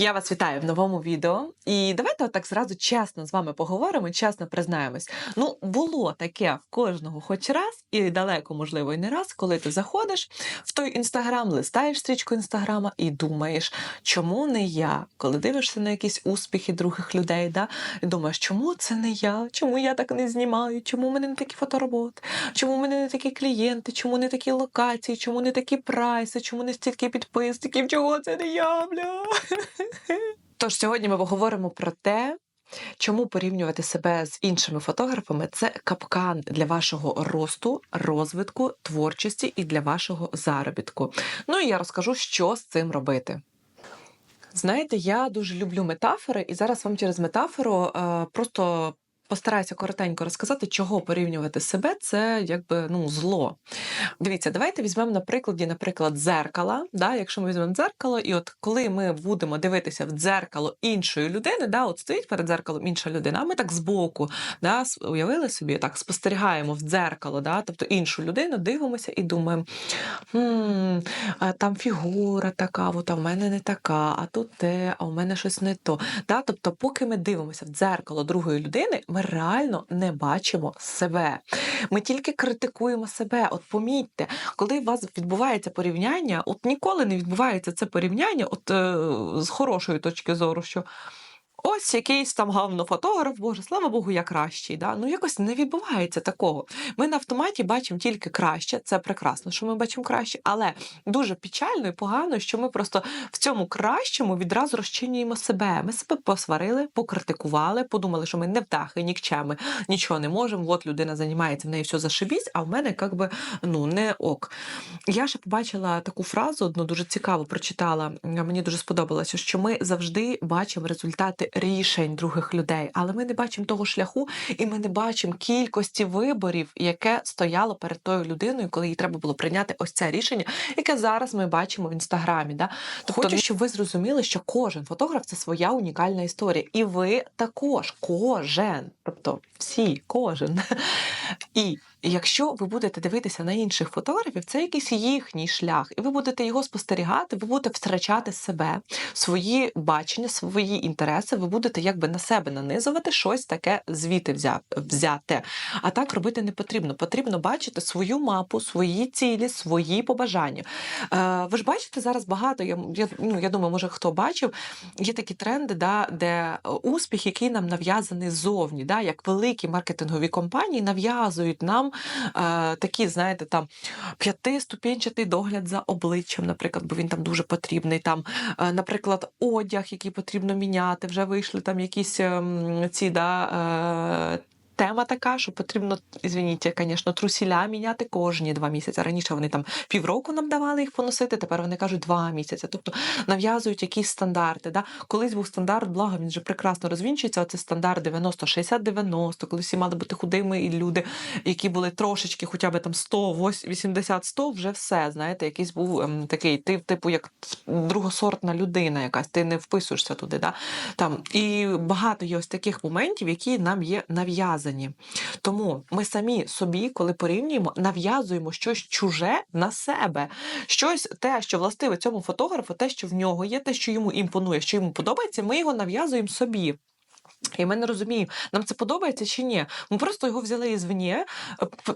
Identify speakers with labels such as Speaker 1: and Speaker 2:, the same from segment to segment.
Speaker 1: Я вас вітаю в новому відео. І давайте отак зразу чесно з вами поговоримо, чесно признаємось. Ну, було таке в кожного хоч раз, і далеко, можливо, і не раз, коли ти заходиш в той інстаграм, листаєш стрічку інстаграма і думаєш, чому не я? Коли дивишся на якісь успіхи других людей, да, і думаєш, чому це не я? Чому я так не знімаю? Чому в мене не такі фотороботи? Чому в мене не такі клієнти? Чому не такі локації? Чому не такі прайси? Чому не стільки підписників? Чого це не я, бля? Тож сьогодні ми поговоримо про те, чому порівнювати себе з іншими фотографами це капкан для вашого росту, розвитку, творчості і для вашого заробітку. Ну і я розкажу, що з цим робити. Знаєте, я дуже люблю метафори, і зараз вам через метафору е, просто постараюся коротенько розказати, чого порівнювати себе це якби ну зло. Дивіться, давайте візьмемо на прикладі, наприклад, дзеркала. Да? Якщо ми візьмемо дзеркало, і от коли ми будемо дивитися в дзеркало іншої людини, да, от стоїть перед дзеркалом інша людина, а ми так збоку да, уявили собі, так спостерігаємо в дзеркало, да, тобто іншу людину, дивимося і думаємо, «Хм, там фігура така, от, а в мене не така, а тут те, а у мене щось не то. Да? Тобто, поки ми дивимося в дзеркало другої людини, ми реально не бачимо себе. Ми тільки критикуємо себе. От помітьте, коли у вас відбувається порівняння, от ніколи не відбувається це порівняння, от е, з хорошої точки зору, що. Ось якийсь там гавнофотограф, боже, слава Богу, я кращий. Да? Ну якось не відбувається такого. Ми на автоматі бачимо тільки краще. Це прекрасно, що ми бачимо краще, але дуже печально і погано, що ми просто в цьому кращому відразу розчинюємо себе. Ми себе посварили, покритикували, подумали, що ми не вдахи, нікчеми, нічого не можемо. От людина займається в неї все зашибісь, а в мене як би ну не ок. Я ще побачила таку фразу, одну дуже цікаву прочитала. Мені дуже сподобалося, що ми завжди бачимо результати рішень других людей, але ми не бачимо того шляху, і ми не бачимо кількості виборів, яке стояло перед тою людиною, коли їй треба було прийняти ось це рішення, яке зараз ми бачимо в інстаграмі. Да? Тобто, Хочу, щоб ви зрозуміли, що кожен фотограф це своя унікальна історія, і ви також, кожен, тобто всі, кожен. І якщо ви будете дивитися на інших фотографів, це якийсь їхній шлях, і ви будете його спостерігати, ви будете втрачати себе, свої бачення, свої інтереси, ви будете якби на себе нанизувати щось таке звідти взя- взяте. А так робити не потрібно. Потрібно бачити свою мапу, свої цілі, свої побажання. Е, ви ж бачите зараз багато. Я, я, ну, я думаю, може хто бачив, є такі тренди, да, де е, успіх, який нам нав'язаний ззовні, да, як великі маркетингові компанії нав'язують нам е, такі, знаєте, там п'ятиступінчатий догляд за обличчям, наприклад, бо він там дуже потрібний. Там, е, наприклад, одяг, який потрібно міняти, вже вийшли там якісь ем, ці да, е, тема така, що потрібно, звініть, звісно, трусіля міняти кожні два місяці. Раніше вони там півроку нам давали їх поносити, тепер вони кажуть два місяці. Тобто нав'язують якісь стандарти. Да? Колись був стандарт, благо він вже прекрасно розвінчується. Оце стандарт 90-60-90, коли всі мали бути худими, і люди, які були трошечки, хоча б там 100, 80-100, вже все. Знаєте, якийсь був ем, такий, ти, типу, як другосортна людина якась, ти не вписуєшся туди. Да? Там, і багато є ось таких моментів, які нам є нав'язані. Тому ми самі собі, коли порівнюємо, нав'язуємо щось чуже на себе. Щось те, що властиве цьому фотографу, те, що в нього є, те, що йому імпонує, що йому подобається, ми його нав'язуємо собі. І ми не розуміємо, нам це подобається чи ні. Ми просто його взяли ізвні, е,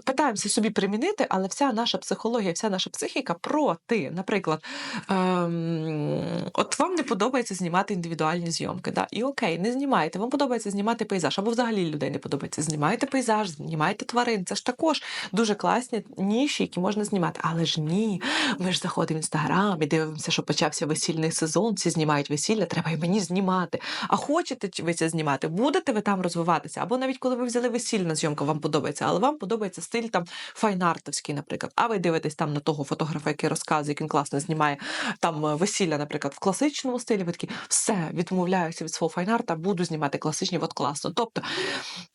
Speaker 1: питаємося собі примінити, але вся наша психологія, вся наша психіка проти. Наприклад, ем, от вам не подобається знімати індивідуальні зйомки. Да? І окей, не знімайте. Вам подобається знімати пейзаж, або взагалі людей не подобається. Знімайте пейзаж, знімайте тварин. Це ж також дуже класні ніші, які можна знімати. Але ж ні. Ми ж заходимо в інстаграм і дивимося, що почався весільний сезон, всі знімають весілля, треба і мені знімати. А хочете ви це знімати? Будете ви там розвиватися? Або навіть коли ви взяли весільна зйомка, вам подобається, але вам подобається стиль там файнартовський, наприклад. А ви дивитесь там на того фотографа, який розказує, як він класно знімає там е, весілля, наприклад, в класичному стилі. Ви такі все відмовляюся від свого файнарта, буду знімати класичні, от класно. Тобто,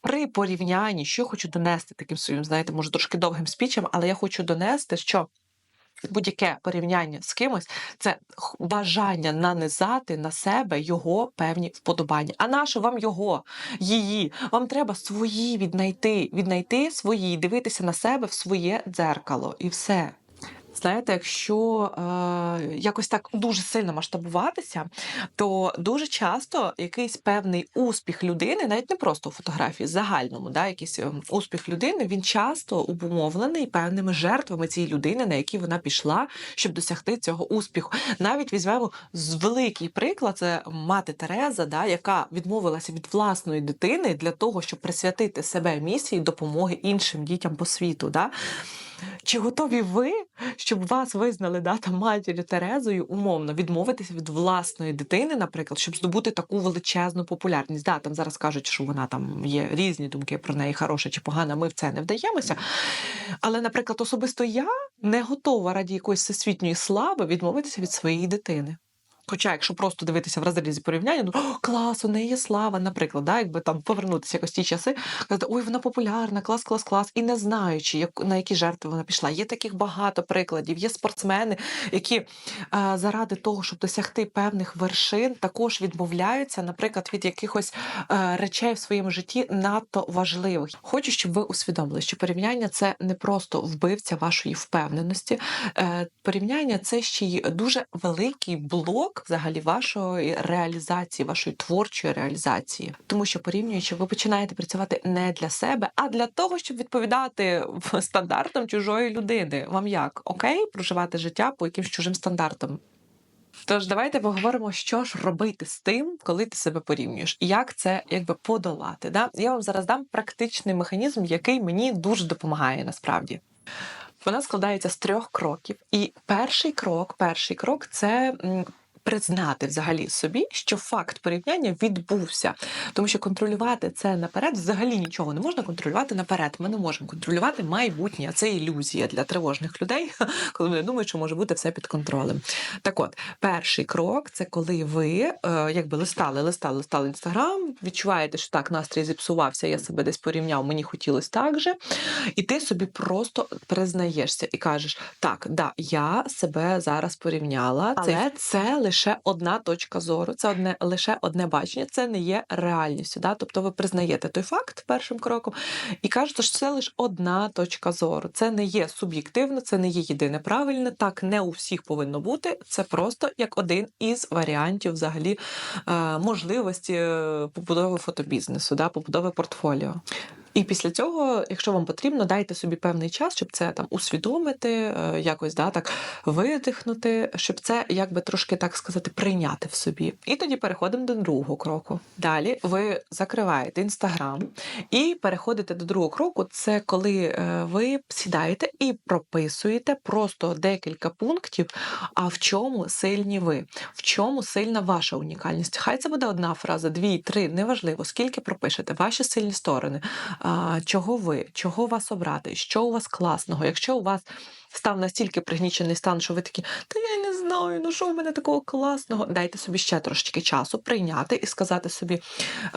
Speaker 1: при порівнянні, що я хочу донести таким своїм, знаєте, може трошки довгим спічем, але я хочу донести, що. Будь-яке порівняння з кимось це бажання нанизати на себе його певні вподобання. А наше вам його, її? Вам треба свої віднайти, віднайти свої, дивитися на себе в своє дзеркало, і все. Знаєте, якщо е, якось так дуже сильно масштабуватися, то дуже часто якийсь певний успіх людини, навіть не просто у фотографії, загальному, да, якийсь ем, успіх людини, він часто обумовлений певними жертвами цієї людини, на які вона пішла, щоб досягти цього успіху. Навіть візьмемо з великий приклад, це мати Тереза, да, яка відмовилася від власної дитини для того, щоб присвятити себе місії допомоги іншим дітям по світу. Да? Чи готові ви, щоб вас визнали да, там, матір'ю Терезою, умовно відмовитися від власної дитини, наприклад, щоб здобути таку величезну популярність? Да, там зараз кажуть, що вона там є різні думки про неї, хороша чи погана. Ми в це не вдаємося. Але, наприклад, особисто я не готова раді якоїсь всесвітньої слави відмовитися від своєї дитини. Хоча, якщо просто дивитися в розрізі порівняння, ну «О, клас, у неї є слава, наприклад, да, якби там повернутися якось ті часи, казати, ой, вона популярна, клас, клас, клас, і не знаючи, як, на які жертви вона пішла. Є таких багато прикладів. Є спортсмени, які а, заради того, щоб досягти певних вершин, також відмовляються, наприклад, від якихось а, речей в своєму житті надто важливих. Хочу, щоб ви усвідомили, що порівняння це не просто вбивця вашої впевненості. Е, порівняння це ще й дуже великий блок взагалі вашої реалізації, вашої творчої реалізації. Тому що порівнюючи, ви починаєте працювати не для себе, а для того, щоб відповідати стандартам чужої людини. Вам як окей проживати життя по якимсь чужим стандартам? Тож давайте поговоримо, що ж робити з тим, коли ти себе порівнюєш, і як це якби подолати. Да? Я вам зараз дам практичний механізм, який мені дуже допомагає насправді. Вона складається з трьох кроків. І перший крок, перший крок це. Признати взагалі собі, що факт порівняння відбувся, тому що контролювати це наперед взагалі нічого не можна контролювати наперед. Ми не можемо контролювати майбутнє. а Це ілюзія для тривожних людей, коли вони думають, що може бути все під контролем. Так от, перший крок це коли ви е, якби листали, листали, листали інстаграм, відчуваєте, що так, настрій зіпсувався, я себе десь порівняв, мені хотілося так же. І ти собі просто признаєшся і кажеш: так, да, я себе зараз порівняла, але це лише одна точка зору, це одне лише одне бачення, це не є реальністю. Да? Тобто ви признаєте той факт першим кроком і кажете, що це лише одна точка зору. Це не є суб'єктивно, це не є єдине правильне. Так не у всіх повинно бути. Це просто як один із варіантів взагалі е, можливості е, побудови фотобізнесу, да? побудови портфоліо. І після цього, якщо вам потрібно, дайте собі певний час, щоб це там усвідомити, е, якось да, так видихнути, щоб це якби трошки так сказати прийняти в собі. І тоді переходимо до другого кроку. Далі ви закриваєте інстаграм і переходите до другого кроку. Це коли е, ви сідаєте і прописуєте просто декілька пунктів. А в чому сильні ви? В чому сильна ваша унікальність? Хай це буде одна фраза, дві, три, неважливо, скільки пропишете, ваші сильні сторони а, чого ви, чого вас обрати, що у вас класного, якщо у вас став настільки пригнічений стан, що ви такі, та я не знаю, ну що в мене такого класного. Дайте собі ще трошечки часу прийняти і сказати собі, «Е,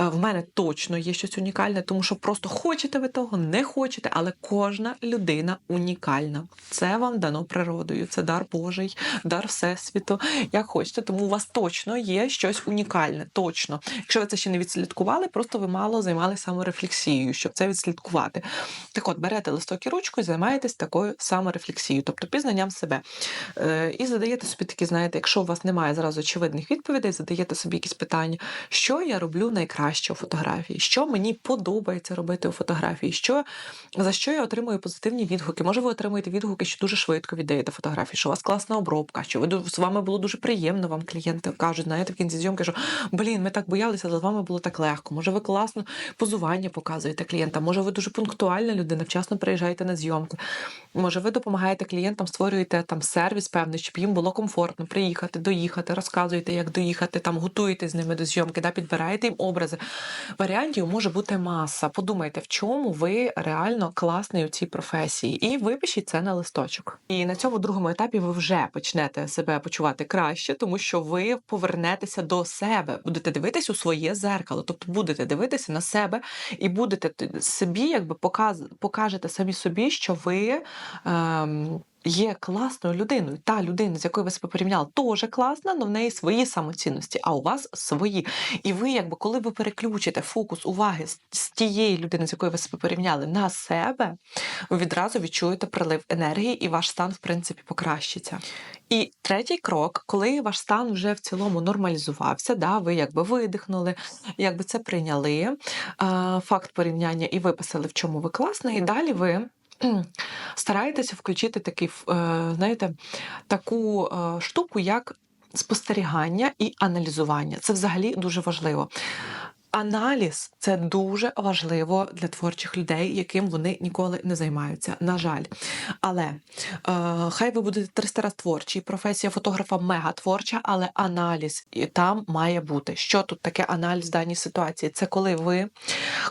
Speaker 1: в мене точно є щось унікальне, тому що просто хочете ви того, не хочете, але кожна людина унікальна. Це вам дано природою, це дар Божий, дар Всесвіту. Як хочете, тому у вас точно є щось унікальне. Точно. Якщо ви це ще не відслідкували, просто ви мало займалися саморефлексією, щоб це відслідкувати. Так от, берете листок і ручку і займаєтесь такою саморефлексією, тобто пізнанням себе. Е, І задаєте собі такі, знаєте, якщо у вас немає зразу очевидних відповідей, задаєте собі якісь питання, що я роблю найкраще у фотографії, що мені подобається робити у фотографії, що, за що я отримую позитивні відгуки. Може, ви отримуєте відгуки, що дуже швидко віддаєте фотографії, що у вас класна обробка, що ви з вами було дуже приємно, вам клієнти кажуть, знаєте, в кінці зйомки, що блін, ми так боялися, але з вами було так легко. Може, ви класно позування показуєте клієнтам, може, ви дуже пунктуальна людина, вчасно приїжджаєте на зйомки. Може, ви допомагаєте клієнтам, створюєте там сервіс певний, щоб їм було комфортно приїхати, доїхати, розказуєте, як доїхати, там готуєте з ними до зйомки, да, підбираєте їм образи. Варіантів може бути маса. Подумайте, в чому ви реально класний у цій професії, і випишіть це на листочок. І на цьому другому етапі ви вже почнете себе почувати краще, тому що ви повернетеся до себе, будете дивитись у своє зеркало, тобто будете дивитися на себе і будете собі, якби показ, покажете самі собі, що ви. Ем, є класною людиною. Та людина, з якою ви себе порівняли, теж класна, але в неї свої самоцінності, а у вас свої. І ви, якби, коли ви переключите фокус уваги з, тієї людини, з якою ви себе порівняли, на себе, ви відразу відчуєте прилив енергії, і ваш стан, в принципі, покращиться. І третій крок, коли ваш стан вже в цілому нормалізувався, да, ви якби видихнули, якби це прийняли, факт порівняння і виписали, в чому ви класна, і далі ви. Кхм, Стараєтеся включити такий, е, знаєте, таку е, штуку, як спостерігання і аналізування. Це взагалі дуже важливо. Аналіз це дуже важливо для творчих людей, яким вони ніколи не займаються. На жаль. Але е, хай ви будете 300 раз творчі, професія фотографа мега творча, але аналіз і там має бути. Що тут таке аналіз даній ситуації? Це коли ви,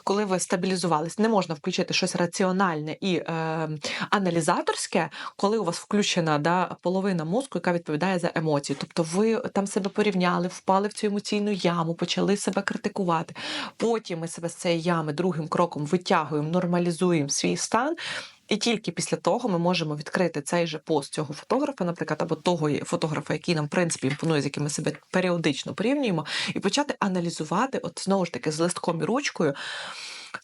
Speaker 1: коли ви стабілізувались, не можна включити щось раціональне і е, аналізаторське, коли у вас включена да, половина мозку, яка відповідає за емоції. Тобто ви там себе порівняли, впали в цю емоційну яму, почали себе критикувати. Потім ми себе з цієї ями другим кроком витягуємо, нормалізуємо свій стан. І тільки після того ми можемо відкрити цей же пост цього фотографа, наприклад, або того фотографа, який нам в принципі імпонує, з яким ми себе періодично порівнюємо, і почати аналізувати, от знову ж таки, з листком і ручкою.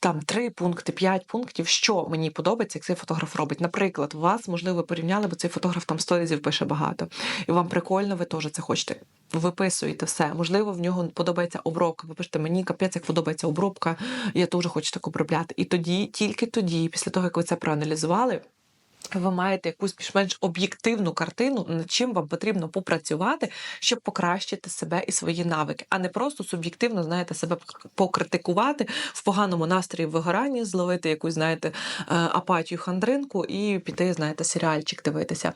Speaker 1: Там три пункти, п'ять пунктів, що мені подобається, як цей фотограф робить. Наприклад, вас, можливо, порівняли, бо цей фотограф там сторізів пише багато. І вам прикольно, ви теж це хочете. Виписуєте все. Можливо, в нього подобається обробка. Ви пишете, мені капець, як подобається обробка, я теж хочу так обробляти. І тоді, тільки тоді, після того, як ви це проаналізували, ви маєте якусь більш-менш об'єктивну картину, над чим вам потрібно попрацювати, щоб покращити себе і свої навики, а не просто суб'єктивно, знаєте, себе покритикувати в поганому настрої вигоранні, зловити якусь, знаєте, е, апатію хандринку і піти, знаєте, серіальчик дивитися.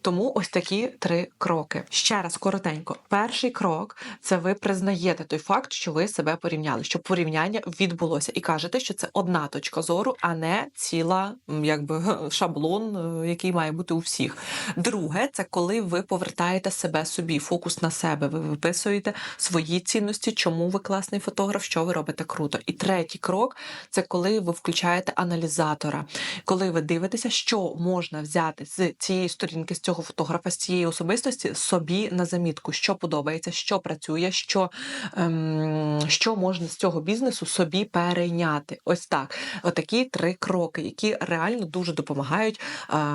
Speaker 1: Тому ось такі три кроки. Ще раз коротенько. Перший крок це ви признаєте той факт, що ви себе порівняли, що порівняння відбулося, і кажете, що це одна точка зору, а не ціла, якби шаблон, е, який має бути у всіх. Друге, це коли ви повертаєте себе собі, фокус на себе. Ви виписуєте свої цінності, чому ви класний фотограф, що ви робите круто. І третій крок це коли ви включаєте аналізатора, коли ви дивитеся, що можна взяти з цієї сторінки, з цього фотографа, з цієї особистості собі на замітку, що подобається, що працює, що, ем, що можна з цього бізнесу собі перейняти. Ось так. Отакі три кроки, які реально дуже допомагають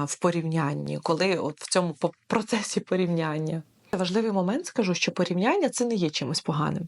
Speaker 1: в порівнянні, коли от в цьому процесі порівняння. Важливий момент скажу, що порівняння це не є чимось поганим.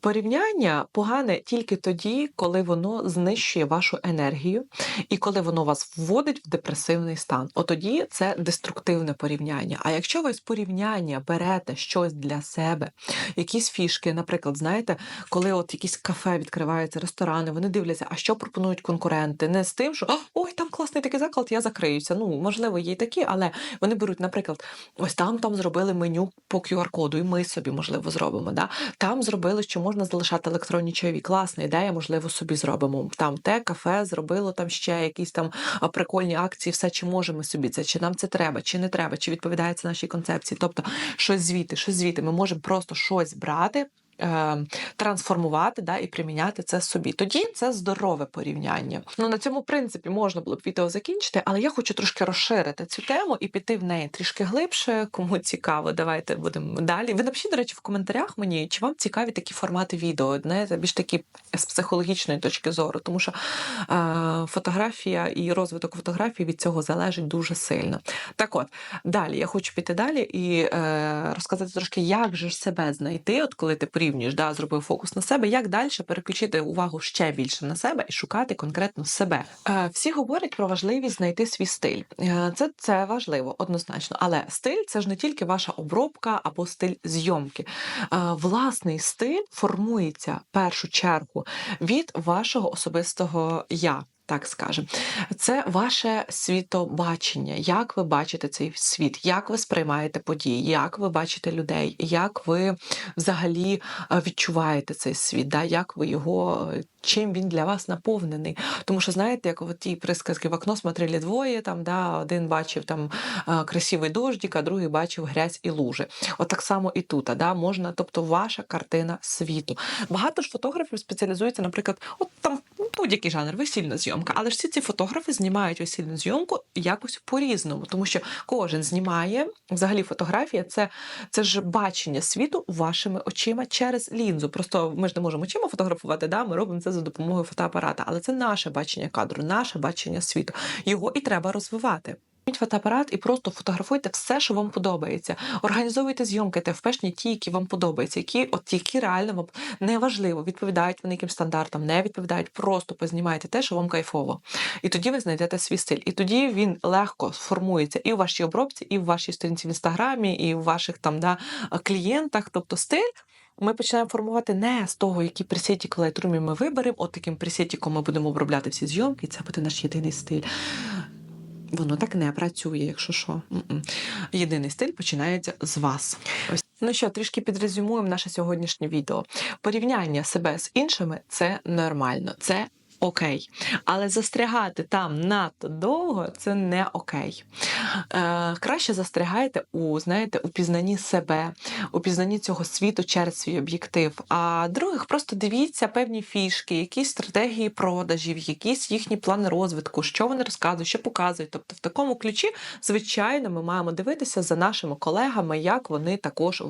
Speaker 1: Порівняння погане тільки тоді, коли воно знищує вашу енергію і коли воно вас вводить в депресивний стан. От тоді це деструктивне порівняння. А якщо ви з порівняння берете щось для себе, якісь фішки, наприклад, знаєте, коли от якісь кафе відкриваються, ресторани, вони дивляться, а що пропонують конкуренти, не з тим, що ой, там класний такий заклад, я закриюся. Ну, можливо, є й такі, але вони беруть, наприклад, ось там там зробили меню по QR-коду, і ми собі, можливо, зробимо. Да? Там зробили, що можна залишати електронні чайові. Класна ідея, можливо, собі зробимо. Там те кафе зробило там ще якісь там прикольні акції, все чи можемо собі це, чи нам це треба, чи не треба, чи відповідає це нашій концепції. Тобто, щось звідти, щось звідти. Ми можемо просто щось брати. Е, Трансформувати да, і приміняти це собі. Тоді це здорове порівняння. Ну на цьому принципі можна було б відео закінчити, але я хочу трошки розширити цю тему і піти в неї трішки глибше. Кому цікаво, давайте будемо далі. Ви напишіть, до речі, в коментарях мені, чи вам цікаві такі формати відео, знаєте, більш такі з психологічної точки зору, тому що е, фотографія і розвиток фотографії від цього залежить дуже сильно. Так от, далі я хочу піти далі і е, розказати трошки, як же себе знайти, от коли ти порівнюєш, да, зробив фокус на себе, як далі переключити увагу ще більше на себе і шукати конкретно себе. Е, всі говорять про важливість знайти свій стиль. Е, це, це важливо, однозначно. Але стиль це ж не тільки ваша обробка або стиль зйомки. Е, власний стиль формується в першу чергу від вашого особистого я. Так скажемо, це ваше світобачення, як ви бачите цей світ, як ви сприймаєте події, як ви бачите людей, як ви взагалі е, відчуваєте цей світ, да? як ви його, е, чим він для вас наповнений. Тому що знаєте, як в тій присказки в окно смотрели двоє, там да, один бачив там е, красивий дождик, а другий бачив грязь і лужи. От так само і тут, да, можна, тобто ваша картина світу. Багато ж фотографів спеціалізуються, наприклад, от там. Будь-який жанр, весільна зйомка. Але ж всі ці фотографи знімають весільну зйомку якось по-різному, тому що кожен знімає взагалі фотографія це, це ж бачення світу вашими очима через лінзу. Просто ми ж не можемо очима фотографувати, да? ми робимо це за допомогою фотоапарата, але це наше бачення кадру, наше бачення світу. Його і треба розвивати. Фотоапарат і просто фотографуйте все, що вам подобається. Організовуйте зйомки та впешні ті, які вам подобаються, які от які реально вам неважливо, відповідають вони якимсь стандартам, не відповідають. Просто познімайте те, що вам кайфово. І тоді ви знайдете свій стиль. І тоді він легко сформується і в вашій обробці, і в вашій сторінці в інстаграмі, і в ваших там да, клієнтах. Тобто стиль. Ми починаємо формувати не з того, які пресеті клайтрумі ми виберемо, от таким пресетіком ми будемо обробляти всі зйомки, і це буде наш єдиний стиль. Воно так не працює, якщо що. Єдиний стиль починається з вас. Ось. Ну що, трішки підрезюмуємо наше сьогоднішнє відео. Порівняння себе з іншими це нормально, це окей. Але застрягати там надто довго це не окей. Е, краще застрягайте у, знаєте, у пізнанні себе, у пізнанні цього світу через свій об'єктив. А других просто дивіться певні фішки, якісь стратегії продажів, якісь їхні плани розвитку, що вони розказують, що показують. Тобто, в такому ключі, звичайно, ми маємо дивитися за нашими колегами, як вони також е,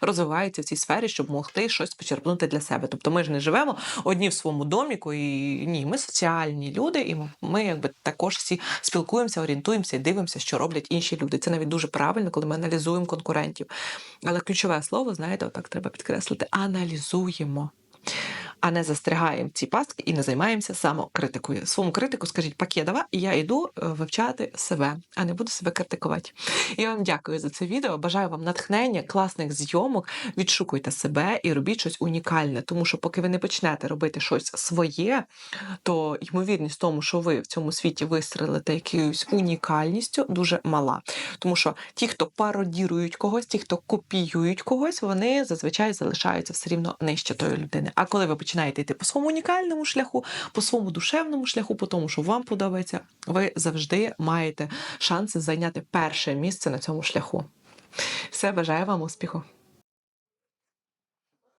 Speaker 1: розвиваються в цій сфері, щоб могти щось почерпнути для себе. Тобто, ми ж не живемо одні в своєму доміку, і ні, ми соціальні люди, і ми якби також всі спілкуємося, орієнтуємося і дивимося, що роблять інші люди. Це навіть дуже правильно, коли ми аналізуємо конкурентів. Але ключове слово, знаєте, отак треба підкреслити: аналізуємо. А не застрягаємо ці пастки і не займаємося самокритикою. Своєму критику скажіть Пакєдова, і я йду е, вивчати себе, а не буду себе критикувати. Я вам дякую за це відео. Бажаю вам натхнення, класних зйомок. Відшукуйте себе і робіть щось унікальне. Тому що, поки ви не почнете робити щось своє, то ймовірність тому, що ви в цьому світі вистрелите якоюсь унікальністю, дуже мала. Тому що ті, хто пародірують когось, ті, хто копіюють когось, вони зазвичай залишаються все рівно нижче тої людини. А коли ви починаєте йти по своєму унікальному шляху, по своєму душевному шляху, по тому, що вам подобається, ви завжди маєте шанси зайняти перше місце на цьому шляху. Все, бажаю вам успіху!